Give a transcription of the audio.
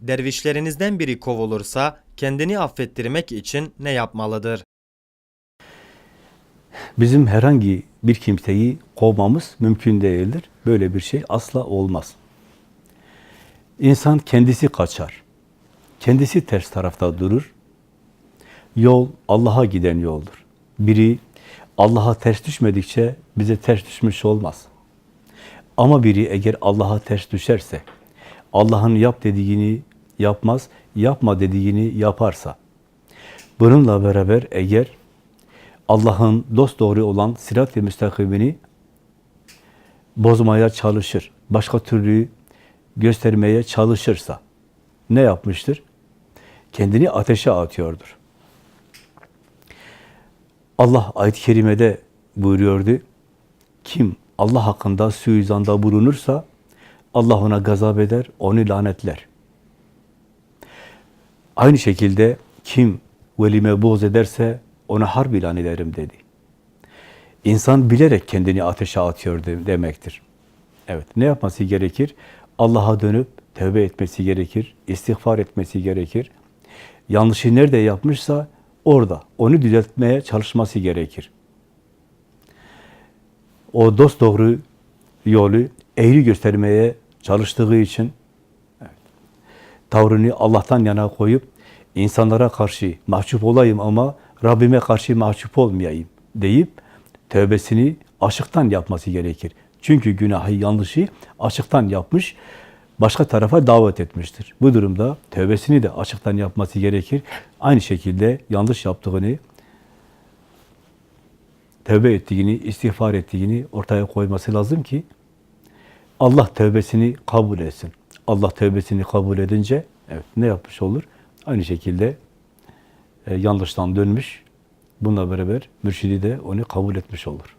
Dervişlerinizden biri kovulursa kendini affettirmek için ne yapmalıdır? Bizim herhangi bir kimseyi kovmamız mümkün değildir. Böyle bir şey asla olmaz. İnsan kendisi kaçar. Kendisi ters tarafta durur. Yol Allah'a giden yoldur. Biri Allah'a ters düşmedikçe bize ters düşmüş olmaz. Ama biri eğer Allah'a ters düşerse, Allah'ın yap dediğini yapmaz, yapma dediğini yaparsa, bununla beraber eğer Allah'ın dost doğru olan sirat-i müstakimini bozmaya çalışır, başka türlü göstermeye çalışırsa ne yapmıştır? Kendini ateşe atıyordur. Allah ayet-i kerimede buyuruyordu. Kim Allah hakkında suizanda bulunursa Allah ona gazap eder, onu lanetler. Aynı şekilde kim velime boğz ederse ona harp ilan ederim dedi. İnsan bilerek kendini ateşe atıyor de- demektir. Evet, ne yapması gerekir? Allah'a dönüp tövbe etmesi gerekir, istiğfar etmesi gerekir. Yanlışı nerede yapmışsa orada onu düzeltmeye çalışması gerekir. O dost doğru yolu eğri göstermeye çalıştığı için tavrını Allah'tan yana koyup insanlara karşı mahcup olayım ama Rabbime karşı mahcup olmayayım deyip tövbesini aşıktan yapması gerekir. Çünkü günahı, yanlışı aşıktan yapmış, başka tarafa davet etmiştir. Bu durumda tövbesini de açıktan yapması gerekir. Aynı şekilde yanlış yaptığını, tövbe ettiğini, istiğfar ettiğini ortaya koyması lazım ki Allah tövbesini kabul etsin. Allah tövbesini kabul edince evet ne yapmış olur? Aynı şekilde e, yanlıştan dönmüş. Bununla beraber mürşidi de onu kabul etmiş olur.